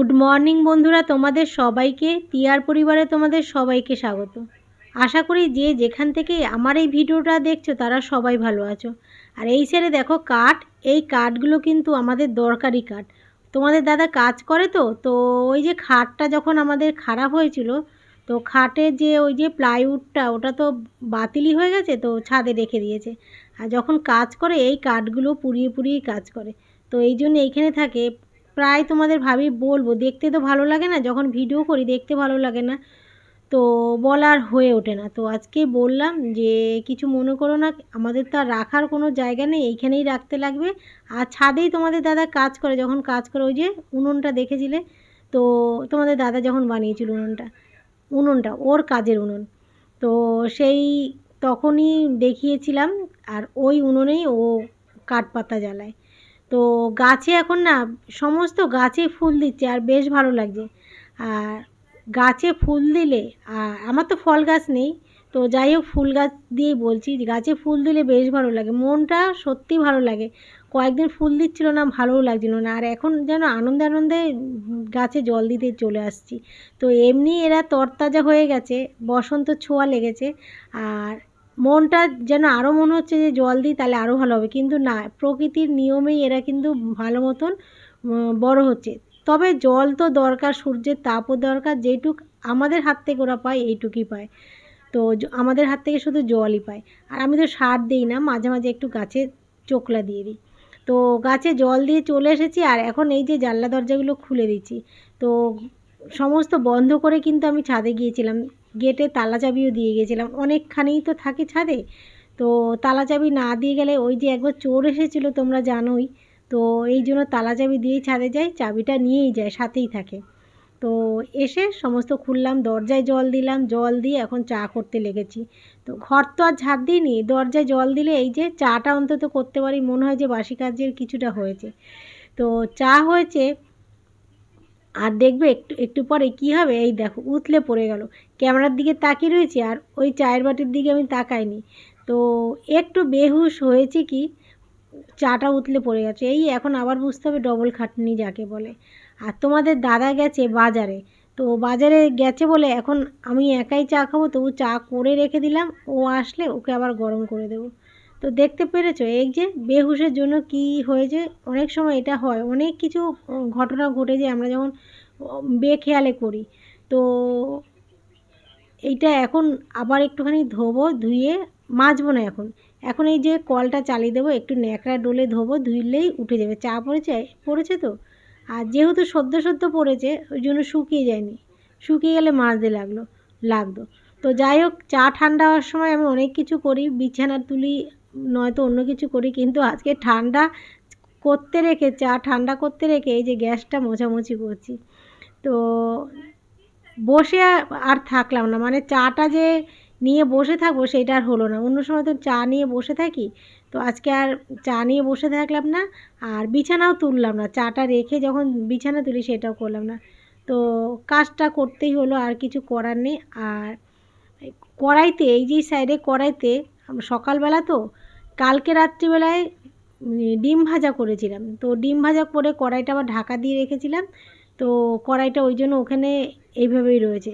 Good morning বন্ধুরা। তোমাদের সবাইকে টিয়ার পরিবারে তোমাদের সবাইকে স্বাগত। আশা করি যে যেখান থেকে আমার এই ভিডিওটা দেখছ, তারা সবাই ভালো আছো। আর এই সাইডে দেখো কাঠ। এই কাঠগুলো কিন্তু আমাদের দরকারি কাঠ। তোমাদের দাদা কাজ করে তো তো ওই যে খাটটা যখন আমাদের খারাপ হয়েছিল, তো খাটের যে ওই যে প্লাইউডটা, ওটা তো বাতিলই হয়ে গেছে, তো ছাদে রেখে দিয়েছে। আর যখন কাজ করে, এই কাঠগুলো পুড়িয়ে পুড়িয়ে কাজ করে। তো এই জন্য এইখানে থাকে প্রায় তোমাদের ভাবি বলব, দেখতে তো ভালো লাগে না, যখন ভিডিও করি দেখতে ভালো লাগে না। তো বলার হয়ে ওঠে না। তো আজকে বললাম যে, কিছু মনে করো না, আমাদের তো আর রাখার কোনো জায়গা নেই, এইখানেই রাখতে লাগবে। আর ছাদেই তোমাদের দাদা কাজ করে, যখন কাজ করে, ওই যে উনুনটা দেখেছিলে? তো তোমাদের দাদা যখন বানিয়েছিল উনুনটা উনুনটা, ওর কাজের উনুন। তো সেই তখনই দেখিয়েছিলাম, আর ওই উনুনেই ও কাঠ পাতা জ্বালায়। তো গাছে এখন না সমস্ত গাছে ফুল দিচ্ছে আর বেশ ভালো লাগছে। আর গাছে ফুল দিলে, আর আমার তো ফল গাছ নেই, তো যাই হোক ফুল গাছ দিয়েই বলছি গাছে ফুল দিলে বেশ ভালো লাগে, মনটা সত্যি ভালো লাগে। কয়েকদিন ফুল দিচ্ছিল না, ভালোও লাগছিল না, আর এখন যেন আনন্দে আনন্দে গাছে জল দিতে চলে আসছি। তো এমনি এরা তরতাজা হয়ে গেছে, বসন্ত ছোঁয়া লেগেছে, আর মনটা যেন আরও মনে হচ্ছে যে জল দিই তাহলে আরও ভালো হবে। কিন্তু না, প্রকৃতির নিয়মেই এরা কিন্তু ভালো মতন বড় হচ্ছে। তবে জল তো দরকার, সূর্যের তাপও দরকার, যেটুক আমাদের হাত থেকে ওরা পায়, এইটুকুই পায়। তো আমাদের হাত থেকে শুধু জলই পায়। আর আমি তো সার দিই না, মাঝে মাঝে একটু গাছে চোকলা দিয়ে দিই। তো গাছে জল দিয়ে চলে এসেছি, আর এখন এই যে জানলা দরজাগুলো খুলে দিচ্ছি। তো সমস্ত বন্ধ করে কিন্তু আমি ছাদে গিয়েছিলাম। গেটে তালা চাবিও দিয়ে গেছিলাম। অনেকখানি তো থাকে ছাদে। তো তালা চাবি না দিয়ে গেলে ওই যে একবার চোর এসেছিল, তোমরা জানোই। তো এই জন্য তালা চাবি দিয়েই ছাদে যায় চাবিটা নিয়েই যায়, সাথেই থাকে। তো এসে সমস্ত খুললাম, দরজায় জল দিলাম, জল দিয়ে এখন চা করতে লেগেছি। তো ঘর তো আর ঝাড় দিইনি, দরজায় জল দিলে এই যে চাটা অন্তত করতে পারি, মনে হয় যে বাসি কাজের কিছুটা হয়েছে। তো চা হয়েছে আর দেখবে একটু একটু পরে কী হবে? এই দেখো উতলে পড়ে গেল। ক্যামেরার দিকে তাকিয়ে রয়েছে আর ওই চায়ের বাটির দিকে আমি তাকাইনি। তো একটু বেহুশ হয়েছে কি, চাটা উতলে পড়ে গেছে। এই এখন আবার বুঝতে হবে ডবল খাটনি যাকে বলে। আর তোমাদের দাদা গেছে বাজারে। তো বাজারে গেছে বলে এখন আমি একাই চা খাব, তবু চা করে রেখে দিলাম। ও আসলে ওকে আবার গরম করে দেবো। তো দেখতে পেরেছ? এই যে বেহুশের জন্য কি হয়েছে অনেক সময় এটা হয়। অনেক কিছু ঘটনা ঘটে যায় আমরা যখন বেখেয়ালে করি। তো এইটা এখন আবার একটুখানি ধোবো, ধুয়ে মাজবো না এখন। এখন এই যে কলটা চালিয়ে দেবো, একটু ন্যাকড়া ডোলে ধোবো, ধুইলেই উঠে যাবে। চা পড়েছে? পড়েছে তো? আর যেহেতু সদ্য সদ্য পড়েছে, ওই জন্য শুকিয়ে যায়নি। শুকিয়ে গেলে মাজতে লাগল, লাগতো। তো যাই হোক, চা ঠান্ডা হওয়ার সময় আমি অনেক কিছু করি। বিছানা তুলি নয়তো অন্য কিছু করি, কিন্তু আজকে ঠান্ডা করতে রেখে, চা ঠান্ডা করতে রেখে এই যে গ্যাসটা মোছামুছি করছি। তো বসে আর থাকলাম না। মানে চাটা যে নিয়ে বসে থাকব সেটা আর হলো না। অন্য সময় তো চা নিয়ে বসে থাকি, তো আজকে আর চা নিয়ে বসে থাকলাম না, আর বিছানাও তুললাম না। চাটা রেখে যখন বিছানা তুলি সেটাও করলাম না। তো কাজটা করতেই হলো, আর কিছু করার নেই। আর কড়াইতে, এই যে সাইডে কড়াইতে, সকালবেলা তো কালকে রাত্রিবেলায় ডিম ভাজা করেছিলাম। তো ডিম ভাজা করে কড়াইটা আবার ঢাকা দিয়ে রেখেছিলাম। তো কড়াইটা ওই জন্য ওখানে এইভাবেই রয়েছে।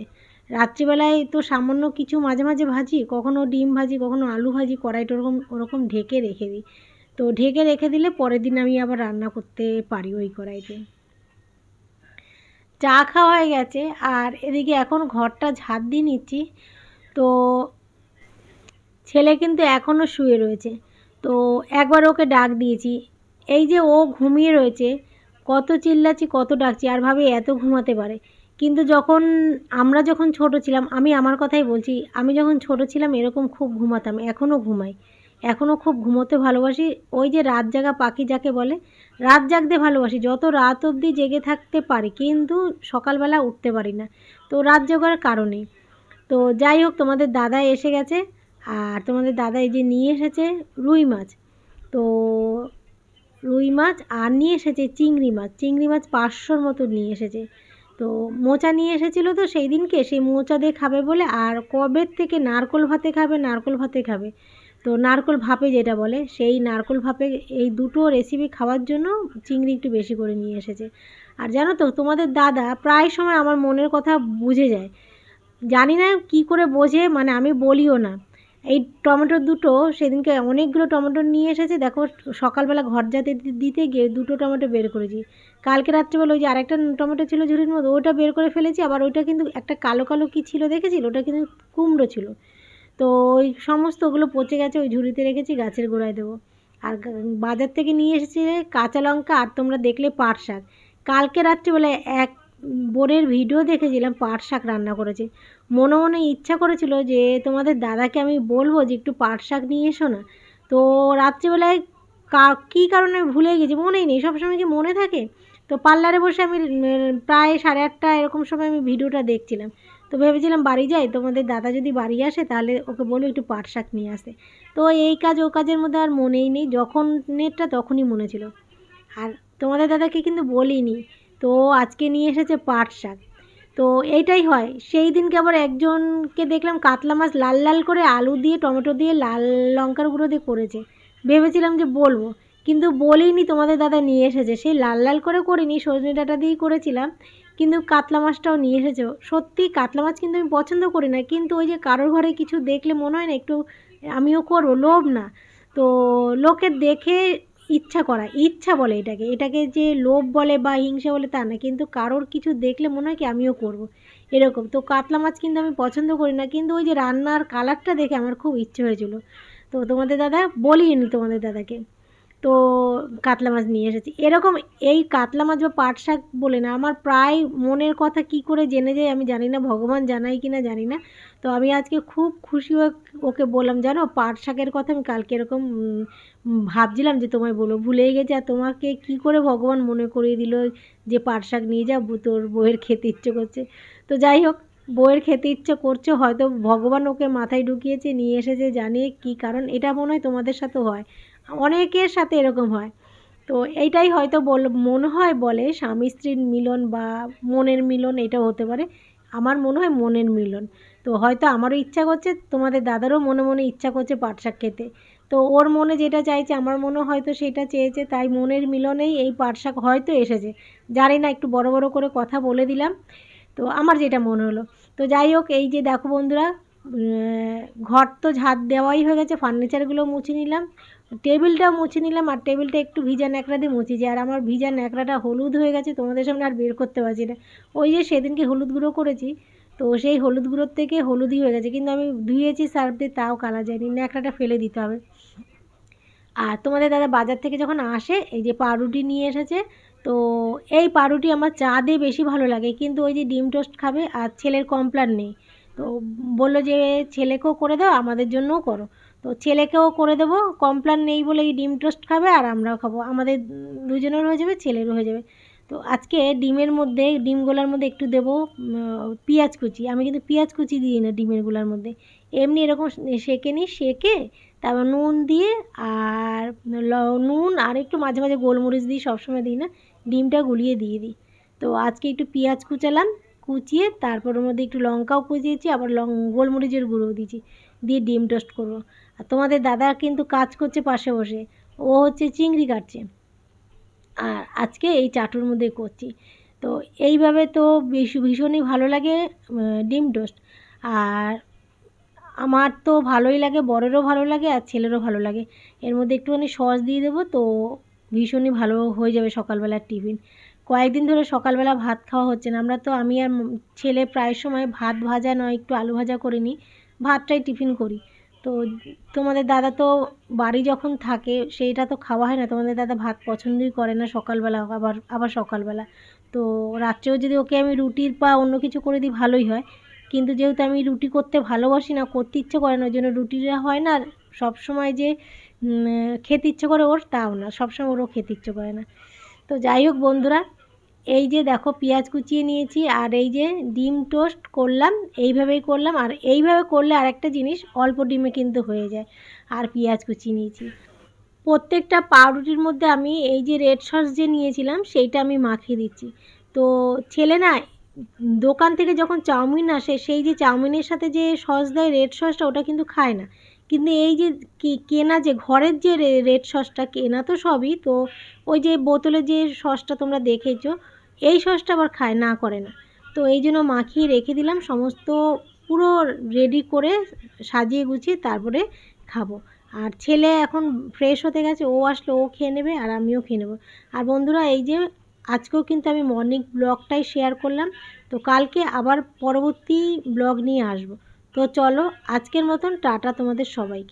রাত্রিবেলায় তো সামান্য কিছু মাঝে মাঝে ভাজি কখনও ডিম ভাজি কখনও আলু ভাজি, কড়াইটা ওরকম ওরকম ঢেকে রেখে দিই। তো ঢেকে রেখে দিলে পরের দিন আমি আবার রান্না করতে পারি ওই কড়াইতে। চা খাওয়া হয়ে গেছে, আর এদিকে এখন ঘরটা ঝাড় দিয়ে নিচ্ছি। তো ছেলে কিন্তু এখনও শুয়ে রয়েছে। তো একবার ওকে ডাক দিয়েছি। এই যে ও ঘুমিয়ে রয়েছে, কত চিল্লাচ্ছি, কত ডাকছি, আর ভাবে এত ঘুমাতে পারে। কিন্তু যখন আমরা যখন ছোট ছিলাম, আমি আমার কথাই বলছি, আমি যখন ছোট ছিলাম এরকম খুব ঘুমাতাম এখনও ঘুমাই। এখনও খুব ঘুমোতে ভালোবাসি। ওই যে রাত জাগা পাখি যাকে বলে, রাত জাগতে ভালোবাসি, যত রাত অবধি জেগে থাকতে পারি, কিন্তু সকালবেলা উঠতে পারি না। তো রাত জাগার কারণে। তো যাই হোক, তোমাদের দাদা এসে গেছে। আর তোমাদের দাদা এই যে নিয়ে এসেছে রুই মাছ। তো রুই মাছ আর নিয়ে এসেছে চিংড়ি মাছ। চিংড়ি মাছ পাঁচশোর মতো নিয়ে এসেছে। তো মোচা নিয়ে এসেছিল তো সেই দিনকে, সেই মোচা দিয়ে খাবে বলে, আর কবের থেকে নারকোল ভাতে খাবে, নারকোল ভাতে খাবে। তো নারকোল ভাপে যেটা বলে, সেই নারকোল ভাপে এই দুটো রেসিপি খাওয়ার জন্য চিংড়ি একটু বেশি করে নিয়ে এসেছে। আর জানো তো, তোমাদের দাদা প্রায় সময় আমার মনের কথা বুঝে যায়। জানি না কি করে বোঝে মানে আমি বলিও না। এই টমেটো দুটো, সেদিনকে অনেকগুলো টমেটো নিয়ে এসেছে। দেখো, সকালবেলা ঘর যাতে দিতে গিয়ে দুটো টমেটো বের করেছি। কালকে রাত্রিবেলা ওই যে আরেকটা টমেটো ছিল ঝুড়ির মধ্যে, ওটা বের করে ফেলেছি। আবার ওইটা কিন্তু একটা কালো কালো কী ছিল দেখেছিল? ওটা কিন্তু কুমড়ো ছিল। তো ওই সমস্ত ওগুলো পচে গেছে, ওই ঝুড়িতে রেখেছি, গাছের গোড়ায় দেবো। আর বাজার থেকে নিয়ে এসেছি কাঁচা লঙ্কা, আর তোমরা দেখলে পাট শাক। কালকে রাত্রিবেলায় এক বোনের ভিডিও দেখেছিলাম, পাট শাক রান্না করেছে। মনে মনে ইচ্ছা করেছিল যে তোমাদের দাদাকে আমি বলব যে একটু পাট শাক নিয়ে এসো না। তো রাত্রিবেলায় কা, কী কারণে ভুলে গেছি মনেই নেই, সবসময় কি মনে থাকে? তো পার্লারে বসে আমি প্রায় সাড়ে আটটা এরকম সময় আমি ভিডিওটা দেখছিলাম। তো ভেবেছিলাম বাড়ি যাই, তোমাদের দাদা যদি বাড়ি আসে তাহলে ওকে বলো একটু পাট শাক নিয়ে আসে তো এই কাজ, ও কাজের মধ্যে আর মনেই নেই, যখন নেটটা তখনই মনে ছিল। আর তোমাদের দাদাকে কিন্তু বলিনি। তো আজকে নিয়ে এসেছে পাট শাক। তো এইটাই হয়। সেই দিনকে আবার একজনকে দেখলাম কাতলা মাছ লাল লাল করে আলু দিয়ে, টমেটো দিয়ে, লাল লঙ্কার গুঁড়ো দিয়ে করেছে। ভেবেছিলাম যে বলব। কিন্তু বলিনি তোমাদের দাদা নিয়ে এসেছে। সেই লাল লাল করে করিনি, সজনে ডাঁটা দিয়েই করেছিলাম। কিন্তু কাতলা মাছটাও নিয়ে এসেছে। সত্যি কাতলা মাছ কিন্তু আমি পছন্দ করি না। কিন্তু ওই যে কারোর ঘরে কিছু দেখলে মনে হয় না, একটু আমিও করব, লোভ না। তো লোকের দেখে ইচ্ছা করা, ইচ্ছা বলে এটাকে। এটাকে যে লোভ বলে বা হিংসা বলে তা না, কিন্তু কারোর কিছু দেখলে মনে হয় কি আমিও করব। এরকম। তো কাতলা মাছ কিন্তু আমি পছন্দ করি না, কিন্তু ওই যে রান্নার কালারটা দেখে আমার খুব ইচ্ছে হয়েছিল। তো তোমাদের দাদা বলিনি তোমাদের দাদাকে। তো কাতলা মাছ নিয়ে এসেছি। এরকম এই কাতলা মাছ বা পাট শাক বলে না, আমার প্রায় মনের কথা কি করে জেনে যায় আমি জানি না, ভগবান জানাই কি না জানি না। তো আমি আজকে খুব খুশি হয়ে ওকে বললাম, জানো, পাট শাকের কথা আমি কালকে এরকম ভাবছিলাম যে তোমায় বলো ভুলেই গেছে আর তোমাকে কি করে ভগবান মনে করিয়ে দিল যে পাট শাক নিয়ে যাব, তোর বইয়ের খেতে ইচ্ছে করছে। তো যাই হোক, বইয়ের খেতে ইচ্ছে করছে, হয়তো ভগবান ওকে মাথায় ঢুকিয়েছে, নিয়ে এসেছে জানে কি কারণ, এটা মনে হয় তোমাদের সাথেও হয়। অনেকের সাথে এরকম হয়। তো এইটাই হয়তো বল, মনে হয় বলে স্বামী স্ত্রীর মিলন বা মনের মিলন এটাও হতে পারে। আমার মনে হয় মনের মিলন। তো হয়তো আমারও ইচ্ছা করছে, তোমাদের দাদারও মনে মনে ইচ্ছা করছে পাট শাক খেতে। তো ওর মনে যেটা চাইছে, আমার মনে হয়তো সেটা চেয়েছে, তাই মনের মিলনেই এই পাট শাক হয়তো এসেছে। জানি না, একটু বড় বড় করে কথা বলে দিলাম। তো আমার যেটা মনে হলো। তো যাই হোক, এই যে দেখো বন্ধুরা ঘর তো ঝাঁট দেওয়াই হয়ে গেছে, ফার্নিচারগুলো মুছে নিলাম। টেবিলটাও মুছে নিলাম আর টেবিলটা একটু ভিজা ন্যাকড়া দিয়ে মুছেছি। আর আমার ভিজা ন্যাকড়াটা হলুদ হয়ে গেছে, তোমাদের সামনে আর বের করতে পারছি না। ওই যে সেদিনকে হলুদ গুঁড়ো করেছি, তো সেই হলুদ গুঁড়োর থেকে হলুদই হয়ে গেছে। কিন্তু আমি ধুয়েছি, সার্ফ দিয়ে তাও কালা যায়নি, ন্যাকড়াটা ফেলে দিতে হবে। আর তোমাদের দাদা বাজার থেকে যখন আসে, এই যে পাউরুটি নিয়ে এসেছে, তো এই পাউরুটি আমার চা দিয়ে বেশি ভালো লাগে। কিন্তু ওই যে ডিম টোস্ট খাবে আর ছেলের কমপ্লান নেই। তো বলল যে, ছেলেকেও করে দাও, আমাদের জন্যও করো। তো ছেলেকেও করে দেবো, কমপ্লান নেই বলে এই ডিম টোস্ট খাবে আর আমরাও খাব। আমাদের দুজনের হয়ে যাবে, ছেলেরও হয়ে যাবে। তো আজকে ডিমের মধ্যে ডিমগুলোর মধ্যে একটু দেবো পেঁয়াজ কুচি। আমি কিন্তু পেঁয়াজ কুচি দিই না ডিমেরগুলার মধ্যে। এমনি এরকম সেকে নিই, সেকে তারপর নুন দিয়ে আর নুন আর একটু মাঝে মাঝে গোলমরিচ দিই, সবসময় দিই না, ডিমটা গুলিয়ে দিয়ে দিই। তো আজকে একটু পেঁয়াজ কুচালাম, কুচিয়ে তারপর ওর মধ্যে একটু লঙ্কাও কুচিয়েছি, আবার লং, গোলমরিচের গুঁড়োও দিয়েছি। দিয়ে ডিম টোস্ট করব। আর তোমাদের দাদা কিন্তু কাজ করছে পাশে বসে। ও হচ্ছে চিংড়ি কাটছে। আর আজকে এই চাটুর মধ্যে করছি। তো এইভাবে তো ভীষণই ভালো লাগে ডিম টোস্ট। আর আমার তো ভালোই লাগে বরেরও ভালো লাগে আর ছেলেরও ভালো লাগে। এর মধ্যে একটুখানি সস দিয়ে দেবো তো ভীষণই ভালো হয়ে যাবে সকালবেলার টিফিন। কয়েকদিন ধরে সকালবেলা ভাত খাওয়া হচ্ছে না। আমরা তো আমি আর ছেলে প্রায় সময় ভাত ভাজা নয়, একটু আলু ভাজা করে নিই। ভাতটাই টিফিন করি। তো তোমাদের দাদা তো বাড়ি যখন থাকে, সেইটা তো খাওয়া হয় না। তোমাদের দাদা ভাত পছন্দই করে না সকালবেলা, আবার আবার সকালবেলা। তো রাত্রেও যদি ওকে আমি রুটির বা অন্য কিছু করে দিই, ভালোই হয়। কিন্তু যেহেতু আমি রুটি করতে ভালোবাসি না, করতে ইচ্ছে করে না, ওই জন্য রুটিটা হয় না আর সবসময় যে খেতে ইচ্ছে করে ওর, তাও না। সবসময় ওরও খেতে ইচ্ছে করে না। তো যাই হোক বন্ধুরা এই যে দেখো পেঁয়াজ কুচিয়ে নিয়েছি আর এই যে ডিম টোস্ট করলাম, এইভাবেই করলাম। আর এইভাবে করলে আরেকটা জিনিস, অল্প ডিমে কিন্তু হয়ে যায়। আর পেঁয়াজ কুচিয়ে নিয়েছি। প্রত্যেকটা পাউরুটির মধ্যে আমি এই যে রেড সস যে নিয়েছিলাম, সেইটা আমি মাখিয়ে দিচ্ছি। তো ছেলে না, দোকান থেকে যখন চাউমিন আসে, সেই যে চাউমিনের সাথে যে সস দেয়, রেড সসটা, ওটা কিন্তু খায় না। কিন্তু এই যে কেনা যে, ঘরের যে রেড সসটা, কেনা তো সবই। তো ওই যে বোতলে যে সসটা তোমরা দেখেছ এই সসটা আবার খায়, না করে না। তো এই জন্য মাখিয়ে রেখে দিলাম, সমস্ত পুরো রেডি করে সাজিয়ে গুছিয়ে তারপরে খাব। আর ছেলে এখন ফ্রেশ হতে গেছে, ও আসলে ও খেয়ে নেবে আর আমিও খেয়ে নেব। আর বন্ধুরা, এই যে আজকেও কিন্তু আমি মর্নিং ব্লগটাই শেয়ার করলাম। তো কালকে আবার পরবর্তী ব্লগ নিয়ে আসব। তো চলো, আজকের মতন টাটা তোমাদের সবাইকে।